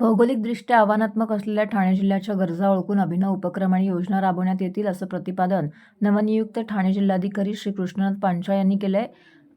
भौगोलिकदृष्ट्या आव्हानात्मक असलेल्या ठाणे जिल्ह्याच्या गरजा ओळखून अभिनव उपक्रम आणि योजना राबवण्यात येतील असं प्रतिपादन नवनियुक्त ठाणे जिल्हाधिकारी श्री कृष्णनाथ पांचाळ यांनी केलंय.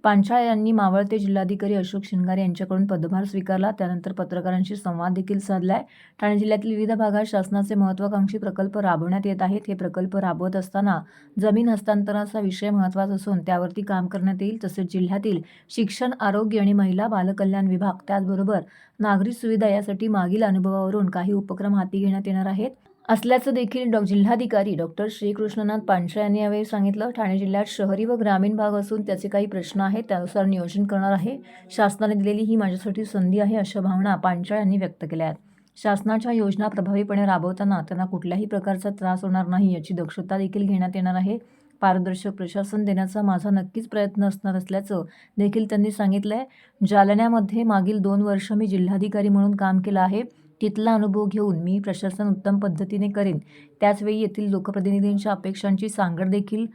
पांचाळ यांनी मावळते जिल्हाधिकारी अशोक शिंगारे यांच्याकडून पदभार स्वीकारला. त्यानंतर पत्रकारांशी संवाद देखील साधलाय. ठाणे जिल्ह्यातील विविध भागात शासनाचे महत्वाकांक्षी प्रकल्प राबवण्यात येत आहेत. हे प्रकल्प राबवत असताना जमीन हस्तांतरणाचा विषय महत्त्वाचा असून त्यावरती काम करण्यात येईल. तसेच जिल्ह्यातील शिक्षण आरोग्य आणि महिला बालकल्याण विभाग त्याचबरोबर नागरी सुविधा यासाठी मागील अनुभवावरून काही उपक्रम हाती घेण्यात येणार आहेत. असल्याचं देखील डॉ जिल्हाधिकारी डॉक्टर श्रीकृष्णनाथ पांचाळ यांनी यावेळी सांगितलं. ठाणे जिल्ह्यात शहरी व ग्रामीण भाग असून त्याचे काही प्रश्न आहेत त्यानुसार नियोजन करणार आहे. शासनाने दिलेली ही माझ्यासाठी संधी आहे अशा भावना पांचाळ यांनी व्यक्त केल्या आहेत. शासनाच्या योजना प्रभावीपणे राबवताना त्यांना कुठल्याही प्रकारचा त्रास होणार नाही याची दक्षता देखील घेण्यात येणार आहे. पारदर्शक प्रशासन देण्याचा माझा नक्कीच प्रयत्न असणार असल्याचं देखील त्यांनी सांगितलं आहे जालन्यामध्ये मागील दोन वर्ष मी जिल्हाधिकारी म्हणून काम केलं आहे. तिथला अनुभव घेऊन मी प्रशासन उत्तम पद्धतीने करेन. त्याचवेळी येथील लोकप्रतिनिधींच्या अपेक्षांची सांगड देखील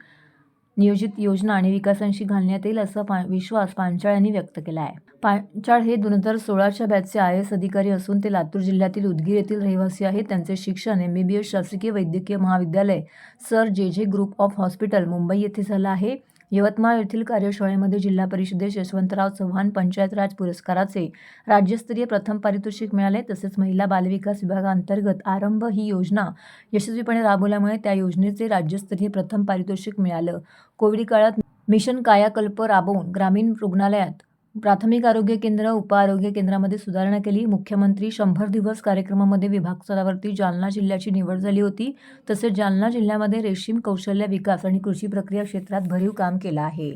नियोजित योजना आणि विकासांशी घालण्यात येईल असा पा विश्वास पांचाळ यांनी व्यक्त केला आहे. पांचाळ हे दोन हजार सोळाच्या बॅचचे आय एस अधिकारी असून ते लातूर जिल्ह्यातील उदगीर येथील रहिवासी आहेत. त्यांचे शिक्षण एम बी बी एस शासकीय वैद्यकीय महाविद्यालय सर जे जे ग्रुप ऑफ हॉस्पिटल मुंबई येथे झालं आहे. यवतमाळ येथील कार्यशाळेमध्ये जिल्हा परिषदेत यशवंतराव चव्हाण पंचायत राज पुरस्काराचे राज्यस्तरीय प्रथम पारितोषिक मिळाले. तसेच महिला बालविकास विभागाअंतर्गत आरंभ ही योजना यशस्वीपणे राबवल्यामुळे त्या योजनेचे राज्यस्तरीय प्रथम पारितोषिक मिळालं. कोविड काळात मिशन कायाकल्प राबवून ग्रामीण रुग्णालयात प्राथमिक आरोग्य केंद्र उपआरोग्य केंद्रामध्ये सुधारणा केली. मुख्यमंत्री शंभर दिवस कार्यक्रमामध्ये विभाग स्तरावरती जालना जिल्ह्याची निवड झाली होती. तसेच जालना जिल्ह्यामध्ये रेशीम कौशल्य विकास आणि कृषी प्रक्रिया क्षेत्रात भरीव काम केलं आहे.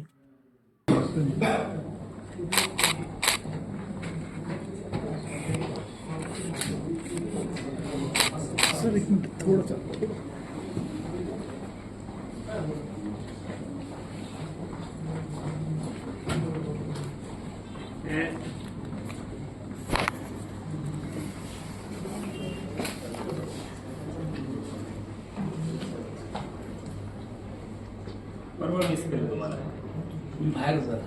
सर एक मिनिट थोडंसं. बरोबर मिस केलं तुम्हाला? बाहेर जा.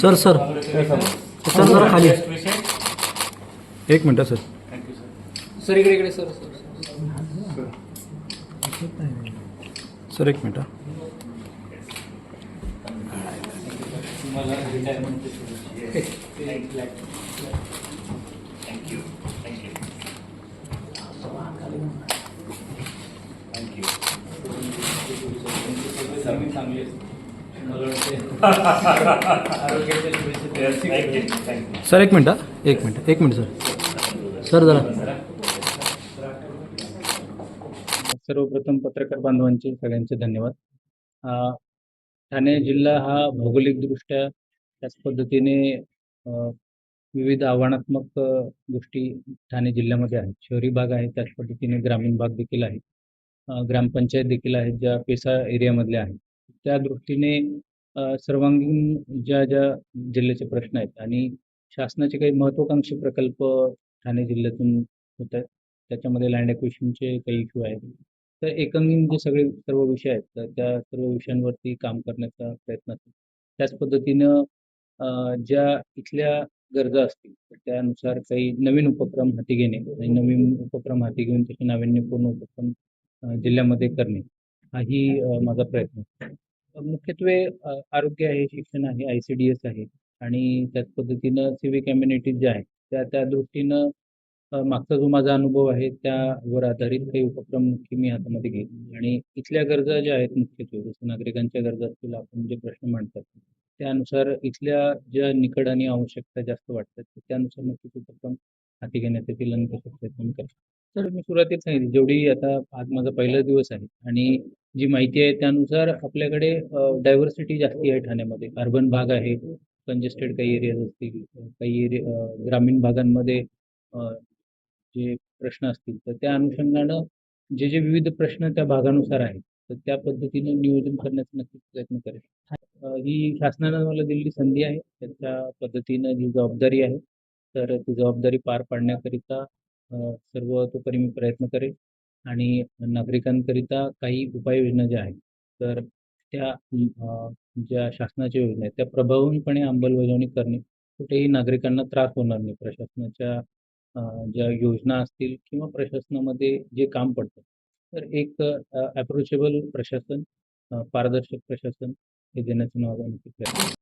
Sir, sir. सर, जरा खाली. विषय एक मिनटं सर थँक्यू सर सर इकडे इकडे सर सर सर एक मिनटं तुम्हाला रिटायरमेंटची शुभेच्छा थँक्यू थँक्यू थँक्यू सर्व चांगली सर एक मिनटं एक मिनटं एक मिनिट सर. सर जरा. सर्वप्रथम पत्रकार बांधवांचे सगळ्यांचे धन्यवाद. ठाणे जिल्हा हा भौगोलिकदृष्ट्या त्याच पद्धतीने विविध आव्हानात्मक गोष्टी ठाणे जिल्ह्यामध्ये आहेत. शहरी भाग आहे त्याच पद्धतीने ग्रामीण भाग देखील आहे ग्रामपंचायत देखील आहेत ज्या पेसा एरियामधल्या आहेत. त्या दृष्टीने सर्वांगीण ज्या ज्या जिल्ह्याचे प्रश्न आहेत आणि शासनाचे काही महत्त्वाकांक्षी प्रकल्प ठाणे जिल्ह्यातून होत आहेत. त्याच्यामध्ये लँड ॲक्विशनचे काही इश्यू आहेत. तर एकंदरीत जे सगळे सर्व विषय आहेत तर त्या सर्व विषयांवरती काम करण्याचा प्रयत्न असतो. त्याच पद्धतीनं ज्या इथल्या गरजा असतील तर त्यानुसार काही नवीन उपक्रम हाती घेणे आणि नवीन उपक्रम हाती घेऊन त्याचे नाविन्यपूर्ण उपक्रम जिल्ह्यामध्ये करणे हाही माझा प्रयत्न मुख्यत्वे अ, आरोग्य आहे शिक्षण आहे आय सी डी एस आहे आणि त्याच पद्धतीनं सिव्हिक कम्युनिटीज ज्या आहेत त्या त्या दृष्टीनं अ, मागचा जो माझा अनुभव आहे त्यावर आधारित काही उपक्रम नक्की मी हातामध्ये घेईन. आणि इथल्या गरजा ज्या आहेत मुख्यत्वे जसं नागरिकांच्या गरजा असतील आपण जे प्रश्न मांडतात त्यानुसार इथल्या ज्या निकड आणि आवश्यकता जास्त वाटतात त्यानुसार नक्कीच उपक्रम हाती घेण्यात येतील आणि तसे प्रयत्न मी करेन. तर मी सुरुवातीला सांगितलं जेवढी आता आज माझा पहिला दिवस आहे आणि जी माहिती आहे त्यानुसार आपल्याकडे डायव्हर्सिटी जास्ती आहे ठाण्यामध्ये. अर्बन भाग आहे कंजेस्टेड काही एरियाज असतील काही एरिया ग्रामीण भागांमध्ये जे प्रश्न असतील तर त्या अनुषंगानं जे जे विविध प्रश्न त्या भागानुसार आहेत तर त्या पद्धतीनं नियोजन करण्याचा नक्कीच प्रयत्न करेल ही शासनानं मला दिलेली संधी आहे. त्याच्या पद्धतीनं जी जबाबदारी आहे. तर ती जबाबदारी पार पाडण्याकरिता सर्व सर्वतोपरी मी प्रयत्न करेल आणि नागरिकांकरिता काही उपाययोजना ज्या आहेत तर त्या ज्या शासनाच्या योजना आहेत त्या प्रभावीपणे अंमलबजावणी करणे कुठेही नागरिकांना त्रास होणार नाही. प्रशासनाच्या ज्या योजना असतील किंवा प्रशासनामध्ये जे काम पडतं तर एक अप्रोचेबल प्रशासन पारदर्शक प्रशासन हे देण्याचं नाव नक्की प्रयत्न